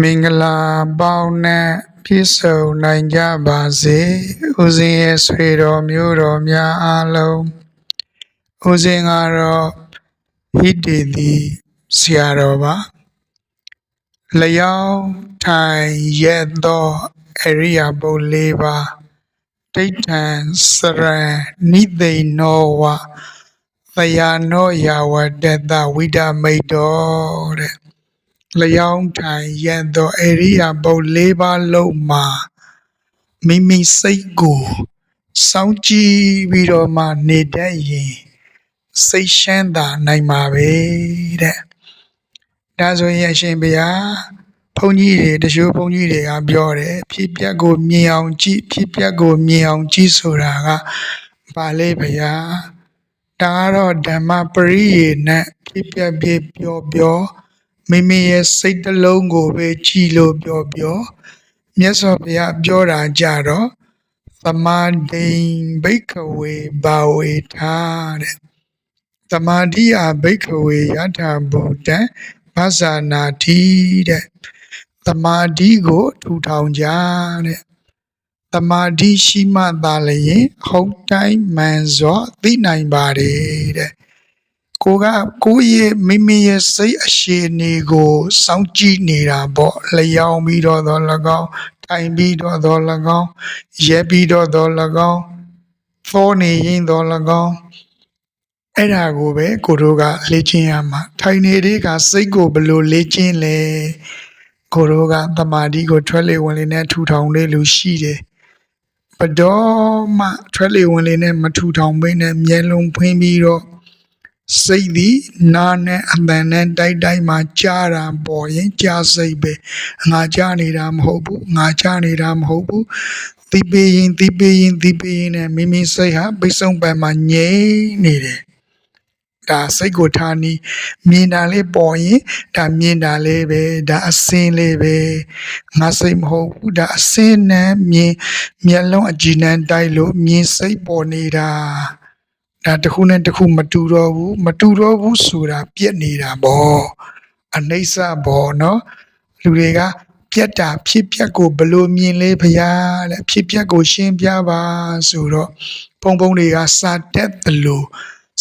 မင်္ဂလာပေါင်းနဲ့ပြည့်စုံနိုင်ကြပါစေဦးဇင်းရဲ့ဆွေတော်မျိုးတော်များအားလုံးဦးဇင်းကတော့ဟိတေတိဆရာတော်ပါလျောင်းထိုင်ရက်သောအရိယာပုတ်၄ပါးတိဋ္ဌံစရံနိသိဏောဝသယာနောယာဝတ္တတဝိဒမိတ်တော်တဲ့ လျောင်းထိုင်ရက်သောအရိယာပုတ်၄ပါးလုံးမှာမိမိစိတ်ကိုစောင့်ကြည့်ပြီးတော့မှနေတတ်ရင်စိတ်ရှမ်းသာနိုင်ပါပဲတဲ့ဒါဆိုရင်အရှင်ဘုရားဘုန်းကြီးတွေတချို့ဘုန်းကြီးတွေကပြောတယ်ဖြစ်ပျက်ကိုမြင်အောင်ကြည့်ဖြစ်ပျက်ကိုမြင်အောင်ကြည့်ဆိုတာကဘာလဲဘုရားဒါကတော့ဓမ္မပရိယေနဲ့ဖြစ်ပျက်ဖြစ်ပြောပြော မိမိရဲ့စိတ်တစ်လုံးကိုပဲကြည်လို့ပြောပြောမြတ်စွာဘုရားပြောတာကြတော့သမာဓိဘိက္ခဝေဘာဝေထားတဲ့သမာဓိအဘိက္ခဝေယထာဘူတံဘာဇာနာတိတဲ့သမာဓိကိုထူထောင်ကြတဲ့သမာဓိရှိမှသာလျှင်ဟုတ်တိုင်းမှန်စွာသိနိုင်ပါတယ်တဲ့ ကိုကကိုယ့်ရဲ့မိမိရဲ့စိတ်အရှိအနေကိုစောင့်ကြည့်နေတာပေါ့လျောင်းပြီးတော့တော့၎င်းထိုင်ပြီးတော့တော့၎င်းရဲပြီးတော့တော့၎င်းသောနေရင်တော့၎င်းအဲ့ဒါကိုပဲကိုတို့ကလေ့ကျင့်ရမှာထိုင်နေတဲ့ကစိတ်ကိုဘယ်လိုလေ့ကျင့်လဲကိုတို့ကတမာတိကိုထွက်လေဝင်လေနဲ့ထူထောင်လေလူရှိတယ်ဘတော်မှထွက်လေဝင်လေနဲ့မထူထောင်ဘဲနဲ့မျက်လုံးဖွင့်ပြီးတော့ စိတ်သည်နာနဲ့အပန်နဲ့တိုက်တိုက်မှကြားတာပေါ်ရင်ကြားစိတ်ပဲငါကြားနေတာမဟုတ်ဘူးငါကြားနေတာမဟုတ်ဘူးသီးပေးရင်သီးပေးရင်သီးပေးရင်နဲ့မိမိစိတ်ဟာပိတ်ဆုံးပန်မှာငြိမ့်နေတယ်ဒါစိတ်ကိုထားနီးမြင်တာလေးပေါ်ရင်ဒါမြင်တာလေးပဲဒါအစင်းလေးပဲငါစိတ်မဟုတ်ဘူးဒါအစင်းနဲ့မြင်မျက်လုံးအကြည့်နဲ့တိုက်လို့မြင်စိတ်ပေါ်နေတာ ဒါတစ်ခုနဲ့တစ်ခုမတူတော့ဘူးမတူတော့ဘူးဆိုတာပြက်နေတာပေါ့အနှိမ့်စပေါ့နော်လူတွေကပြက်တာဖြစ်ပြက်ကိုဘလို့မြင်လဲဖရားတဲ့ဖြစ်ပြက်ကိုရှင်းပြပါဆိုတော့ပုံပုံတွေကစာတက်တယ်လို့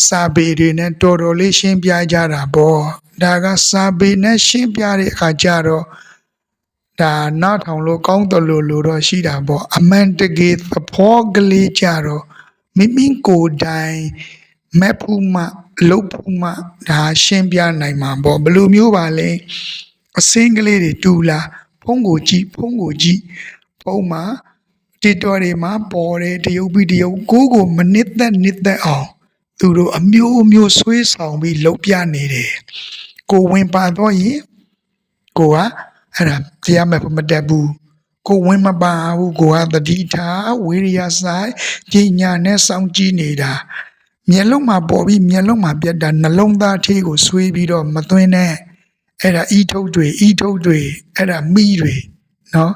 စာပေတွေနဲ့တော်တော်လေးရှင်းပြကြတာပေါ့ဒါကစာပေနဲ့ရှင်းပြတဲ့အခါကျတော့ဒါနားထောင်လို့ကောင်းတယ်လို့လို့တော့ရှိတာပေါ့အမှန်တကယ်သဘောကလေးကြတော့ မိမိကိုယ်တိုင်မက်ဖူးမှလုတ်ဖူးမှဒါရှင်းပြနိုင်မှာပေါ့ဘယ်လိုမျိုးပါလဲအစင်းကလေးတွေတူလာဖုံးကိုကြည့်ဖုံးကိုကြည့်ဖုံးမှာတီတော်တွေမှာပေါ်တယ်တရုပ်ပြီးတရုပ်ကိုကိုမနစ်သက်နစ်သက်အောင်သူတို့အမျိုးအမျိုးဆွေးဆောင်ပြီးလှုပ်ပြနေတယ်ကိုဝင်ပါတော့ရင်ကိုကအဲ့ဒါတရားမဲ့မတက်ဘူး ကိုဝင်မပါဘူးကိုကတတိထားဝိရိယဆိုင်ပညာနဲ့စောင့်ကြည့်နေတာမျက်လုံးမှာပေါ်ပြီးမျက်လုံးမှာပြတ်တာနှလုံးသားထေးကိုဆွေးပြီးတော့မသွင်းနဲ့အဲ့ဒါဤထုတ်တွေဤထုတ်တွေအဲ့ဒါမိတွေနော်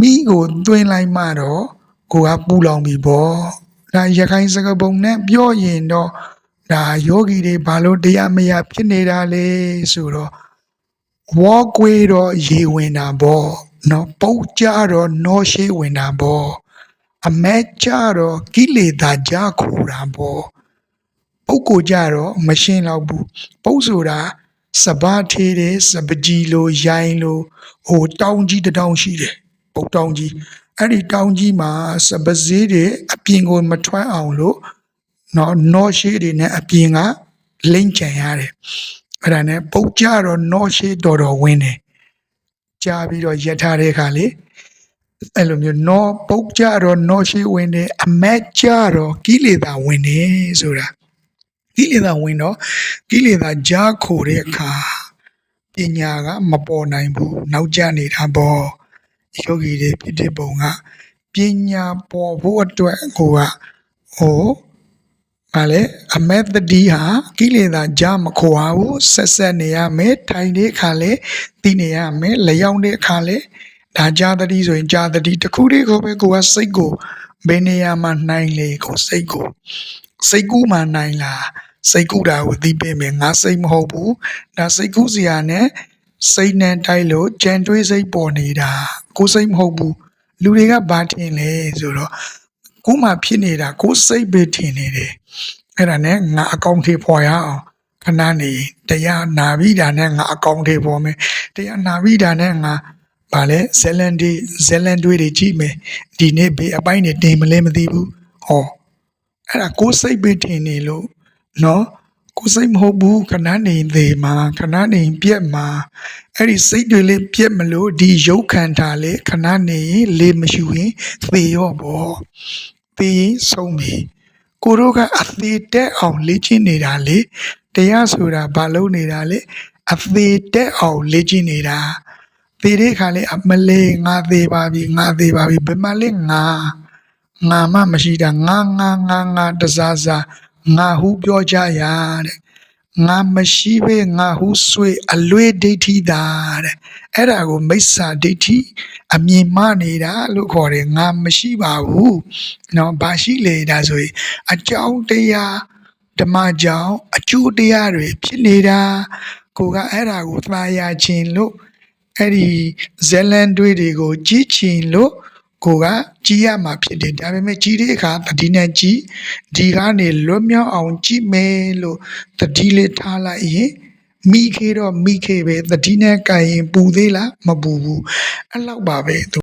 မိကိုသွင်းလိုက်မှတော့ကိုကပူလောင်ပြီပေါ့ဒါရခိုင်စကားပုံနဲ့ပြောရင်တော့ဒါယောဂီတွေဘာလို့တရားမရဖြစ်နေတာလဲဆိုတော့ဝေါ်ကွေတော့ရေဝင်တာပေါ့ နော်ပုတ်ကြတော့နောရှိဝင်တာပေါ့အမဲကြတော့ကိလေသာကြခိုးတာပေါ့ပုတ်ကိုကြတော့မရှင်းတော့ဘူးပုတ်ဆိုတာစဘာထေးတယ်စပကြီးလိုရိုင်းလိုဟိုတောင်းကြီးတောင်းရှိတယ်ပုတ်တောင်းကြီးအဲ့ဒီတောင်းကြီးမှာစပစည်းတွေအပြင်ကိုမထွက်အောင်လို့နော်နောရှိတွေနဲ့အပြင်ကလိမ့်ချန်ရတယ်အဲ့ဒါနဲ့ပုတ်ကြတော့နောရှိတော်တော်ဝင်းတယ် ကြားပြီးတော့ရက်ထားတဲ့အခါလေအဲ့လိုမျိုးနောပုတ်ကြတော့နောရှိဝင်တယ်အမက်ကြတော့ကိလေသာဝင်တယ်ဆိုတာကိလေသာဝင်တော့ကိလေသာကြားခိုတဲ့အခါပညာကမပေါ်နိုင်ဘူးနောက်ကျနေတာပေါ့ယောဂီတွေဖြစ်တဲ့ပုံကပညာပေါ်ဖို့အတွက်ကိုကဟို ဗာလေအမက်တတိဟာကိလေသာကြားမခွာဘူးဆက်ဆက်နေရမယ်ထိုင်တဲ့အခါလဲသိနေရမယ်လျောင်းတဲ့အခါလဲဒါကြားတတိဆိုရင်ကြားတတိတစ်ခုတည်းကိုပဲကိုကစိတ်ကိုဘယ်နေရာမှာနိုင်လေကိုစိတ်ကိုစိတ်ကူးမှနိုင်လားစိတ်ကူးတာကိုသိပေးမယ်ငါစိတ်မဟုတ်ဘူးဒါစိတ်ကူးစရာနဲ့စိတ်နဲ့တိုက်လို့ကြံတွေးစိတ်ပေါ်နေတာကိုယ်စိတ်မဟုတ်ဘူးလူတွေကဘာထင်လဲဆိုတော့ ကိုယ်မှဖြစ်နေတာကိုယ်စိတ်ပဲထင်နေတယ်အဲ့ဒါနဲ့ငါအကောင့်ထေပေါ်ရအောင်ခဏနေတရားနာပြီးတာနဲ့ငါအကောင့်ထေပေါ်မယ်တရားနာပြီးတာနဲ့ငါဗာလဲဇလန်ဒီဇလန်တွေးတွေကြည့်မယ်ဒီနေ့ဘေးအပိုင်းနေတင်မလဲမသိဘူးဟောအဲ့ဒါကိုယ်စိတ်ပဲထင်နေလို့နော် ကိုယ်စိတ်မဟုတ်ဘူးခဏနေသေးမှာခဏနေပြက်မှာအဲ့ဒီစိတ်တွေလေးပြက်မလို့ဒီရုပ်ခန္ဓာလေးခဏနေရင်လေးမရှိရင်သေရောပေါ့သေရင်ဆုံးပြီကိုတို့ကအသေးတက်အောင်လေ့ကျင့်နေတာလေတရားဆိုတာဘာလို့နေတာလေအသေးတက်အောင်လေ့ကျင့်နေတာသေတဲ့ခါလေးအမလေးငါသေးပါပြီငါသေးပါပြီဘယ်မှလဲငါငါမှမရှိတာငါငါငါငါတစားစား ငါဟုပြောကြရတဲ့ငါမရှိပဲငါဟုဆွေအလွေဒိဋ္ဌိတာတဲ့အဲ့ဒါကိုမိစ္ဆာဒိဋ္ဌိအမြင်မှနေတာလို့ခေါ်တယ်ငါမရှိပါဘူးเนาะဘာရှိလေဒါဆိုရင်အကြောင်းတရားဓမ္မကြောင့်အကျိုးတရားတွေဖြစ်နေတာကိုကအဲ့ဒါကိုသာယာခြင်းလို့အဲ့ဒီဇလန်တွေးတွေကိုကြည့်ချင်လို့ ကိုကကြည်ရမှာဖြစ်တယ်ဒါပေမဲ့ကြည်တဲ့အခါတတိနဲ့ကြည်ဒီကနေလွတ်မြောက်အောင်ကြည့်မယ်လို့တတိလေးထားလိုက်ရင်မိခေတော့မိခေပဲတတိနဲ့ကြင်ရင်ပူသေးလားမပူဘူးအဲ့လောက်ပါပဲသူ